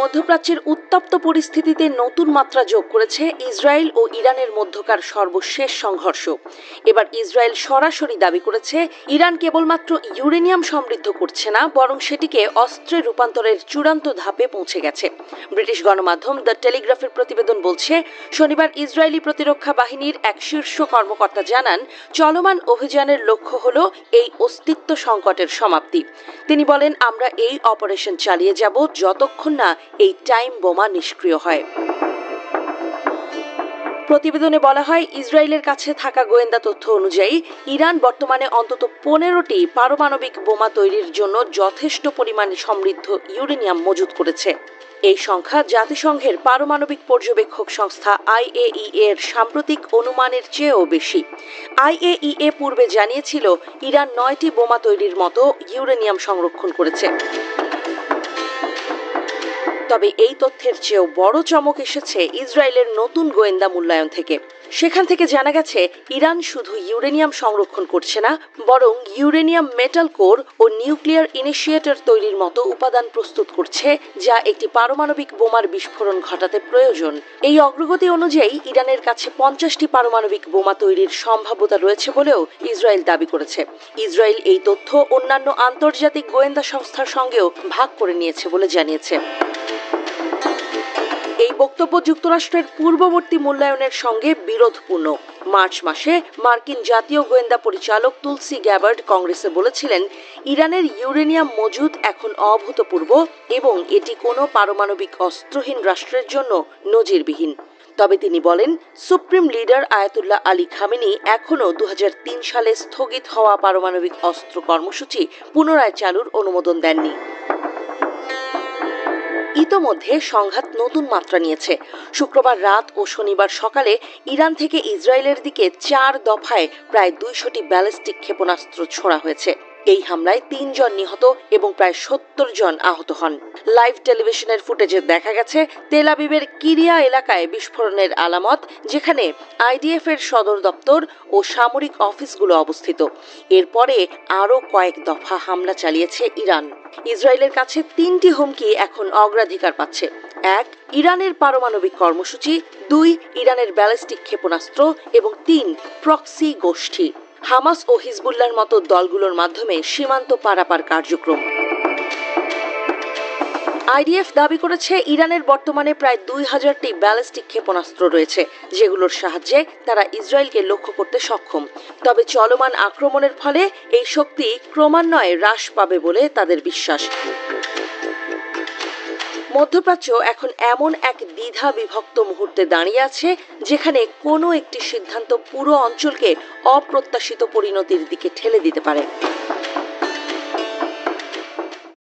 মধ্যপ্রাচ্যের উত্তপ্ত পরিস্থিতিতে নতুন মাত্রা যোগ করেছে ইসরায়েল ও ইরানের মধ্যকার সর্বশেষ সংঘর্ষ। এবার ইসরায়েল সরাসরি দাবি করেছে, ইরান কেবলমাত্র ইউরেনিয়াম সমৃদ্ধ করছে না, বরং সেটিকে অস্ত্রে রূপান্তরের চূড়ান্ত ধাপে পৌঁছে গেছে। ব্রিটিশ গণমাধ্যম দ্য টেলিগ্রাফের প্রতিবেদন বলছে, শনিবার ইসরায়েলি প্রতিরক্ষা বাহিনীর এক শীর্ষ কর্মকর্তা জানান, চলমান অভিযানের লক্ষ্য হল এই অস্তিত্ব সংকটের সমাপ্তি। তিনি বলেন, আমরা এই অপারেশন চালিয়ে যাব যতক্ষণ না এই টাইম বোমা নিষ্ক্রিয় হয়। প্রতিবেদনে বলা হয়, ইসরায়েলের কাছে থাকা গোয়েন্দা তথ্য অনুযায়ী, ইরান বর্তমানে অন্তত পনেরোটি পারমাণবিক বোমা তৈরির জন্য যথেষ্ট পরিমাণে সমৃদ্ধ ইউরেনিয়াম মজুত করেছে। এই সংখ্যা জাতিসংঘের পারমাণবিক পর্যবেক্ষক সংস্থা আইএইএ এর সাম্প্রতিক অনুমানের চেয়েও বেশি। আইএইএ পূর্বে জানিয়েছিল, ইরান নয়টি বোমা তৈরির মতো ইউরেনিয়াম সংরক্ষণ করেছে। তবে এই তথ্যের চেয়েও বড় চমক এসেছে ইসরায়েলের নতুন গোয়েন্দা মূল্যায়ন থেকে। সেখান থেকে জানা গেছে, ইরান শুধু ইউরেনিয়াম সংরক্ষণ করছে না, বরং ইউরেনিয়াম মেটাল কোর ও নিউক্লিয়ার ইনিশিয়েটর তৈরির মতো উপাদান প্রস্তুত করছে, যা একটি পারমাণবিক বোমার বিস্ফোরণ ঘটাতে প্রয়োজন। এই অগ্রগতি অনুযায়ী ইরানের কাছে পঞ্চাশটি পারমাণবিক বোমা তৈরির সম্ভাব্যতা রয়েছে বলেও ইসরায়েল দাবি করেছে। ইসরায়েল এই তথ্য অন্যান্য আন্তর্জাতিক গোয়েন্দা সংস্থার সঙ্গেও ভাগ করে নিয়েছে বলে জানিয়েছে। এই বক্তব্য যুক্তরাষ্ট্রের পূর্ববর্তী মূল্যায়নের সঙ্গে বিরোধপূর্ণ। মার্চ মাসে মার্কিন জাতীয় গোয়েন্দা পরিচালক তুলসি গ্যাবার্ড কংগ্রেসে বলেছিলেন, ইরানের ইউরেনিয়াম মজুদ এখন অভূতপূর্ব এবং এটি কোনো পারমাণবিক অস্ত্রহীন রাষ্ট্রের জন্য নজিরবিহীন। তবে তিনি বলেন, supreme leader Ayatollah Ali Khamenei এখনও দু হাজার তিন সালে স্থগিত হওয়া পারমাণবিক অস্ত্র কর্মসূচি পুনরায় চালুর অনুমোদন দেননি। ইতোমধ্যে সংঘাত নতুন মাত্রা নিয়েছে। শুক্রবার রাত ও শনিবার সকালে ইরান থেকে ইসরায়েলের দিকে চার দফায় প্রায় দুইশোটি ব্যালিস্টিক ক্ষেপণাস্ত্র ছোড়া হয়েছে। এই হামলায় তিনজন নিহত এবং প্রায় সত্তর জন আহত হন। লাইভ টেলিভিশনের ফুটেজে দেখা গেছে, তেল আবিবের কিরিয়া এলাকায় বিস্ফোরণের আলামত, যেখানে আইডিএফ এর সদর দপ্তর ও সামরিক অফিসগুলো অবস্থিত। এরপরে আরও কয়েক দফা হামলা চালিয়েছে ইরান। ইসরায়েলের কাছে তিনটি হুমকি এখন অগ্রাধিকার পাচ্ছে। এক, ইরানের পারমাণবিক কর্মসূচি। দুই, ইরানের ব্যালিস্টিক ক্ষেপণাস্ত্র। এবং তিন, প্রক্সি গোষ্ঠী। হামাস ও হিজবুল্লার মতো দলগুলোর মাধ্যমে সীমান্ত পারাপার কার্যক্রম। আইডিএফ দাবি করেছে, ইরানের বর্তমানে প্রায় দুই হাজারটি ব্যালিস্টিক ক্ষেপণাস্ত্র রয়েছে, যেগুলোর সাহায্যে তারা ইসরায়েলকে লক্ষ্য করতে সক্ষম। তবে চলমান আক্রমণের ফলে এই শক্তি ক্রমান্বয়ে হ্রাস পাবে বলে তাদের বিশ্বাস। মধ্যপ্রাচ্য এখন এমন এক দ্বিধা বিভক্ত মুহূর্তে দাঁড়িয়ে আছে, যেখানে কোনো একটি সিদ্ধান্ত পুরো অঞ্চলকে অপ্রত্যাশিত পরিণতির দিকে ঠেলে দিতে পারে।